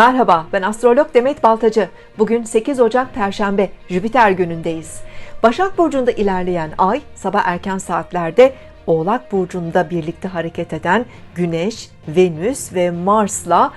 Merhaba, ben astrolog Demet Baltacı. Bugün 8 Ocak Perşembe, Jüpiter günündeyiz. Başak Burcu'nda ilerleyen ay, sabah erken saatlerde Oğlak Burcu'nda birlikte hareket eden Güneş, Venüs ve Mars'la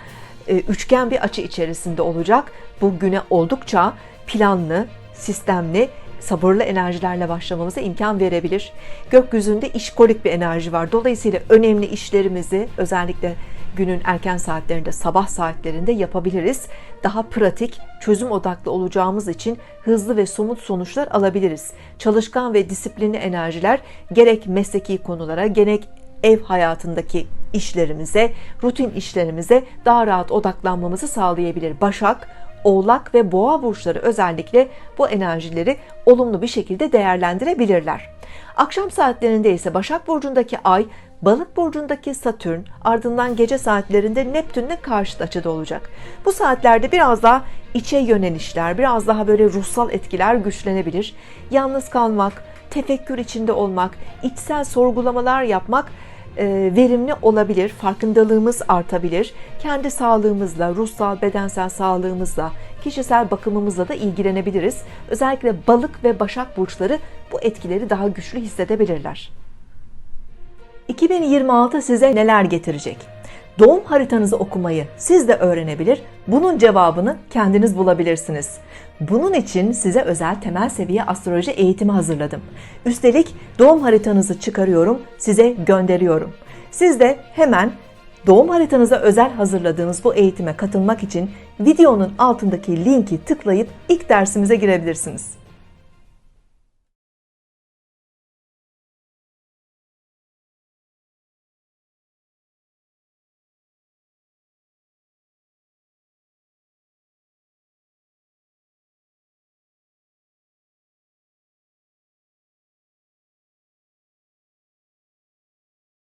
e, üçgen bir açı içerisinde olacak. Bu güne oldukça planlı, sistemli, sabırlı enerjilerle başlamamıza imkan verebilir. Gökyüzünde işkolik bir enerji var. Dolayısıyla önemli işlerimizi özellikle günün erken saatlerinde, sabah saatlerinde yapabiliriz. Daha pratik, çözüm odaklı olacağımız için hızlı ve somut sonuçlar alabiliriz. Çalışkan ve disiplinli enerjiler gerek mesleki konulara, gerek ev hayatındaki işlerimize, rutin işlerimize daha rahat odaklanmamızı sağlayabilir. Başak, Oğlak ve Boğa burçları özellikle bu enerjileri olumlu bir şekilde değerlendirebilirler. Akşam saatlerinde ise Başak burcundaki Ay, Balık burcundaki Satürn, ardından gece saatlerinde Neptünle karşıt açıda olacak. Bu saatlerde biraz daha içe yönelişler, biraz daha böyle ruhsal etkiler güçlenebilir. Yalnız kalmak, tefekkür içinde olmak, içsel sorgulamalar yapmak e, verimli olabilir, farkındalığımız artabilir. Kendi sağlığımızla, ruhsal, bedensel sağlığımızla, kişisel bakımımızla da ilgilenebiliriz. Özellikle balık ve başak burçları bu etkileri daha güçlü hissedebilirler. 2026 size neler getirecek? Doğum haritanızı okumayı siz de öğrenebilir, bunun cevabını kendiniz bulabilirsiniz. Bunun için size özel temel seviye astroloji eğitimi hazırladım. Üstelik doğum haritanızı çıkarıyorum, size gönderiyorum. Siz de hemen doğum haritanıza özel hazırladığınız bu eğitime katılmak için videonun altındaki linki tıklayıp ilk dersimize girebilirsiniz.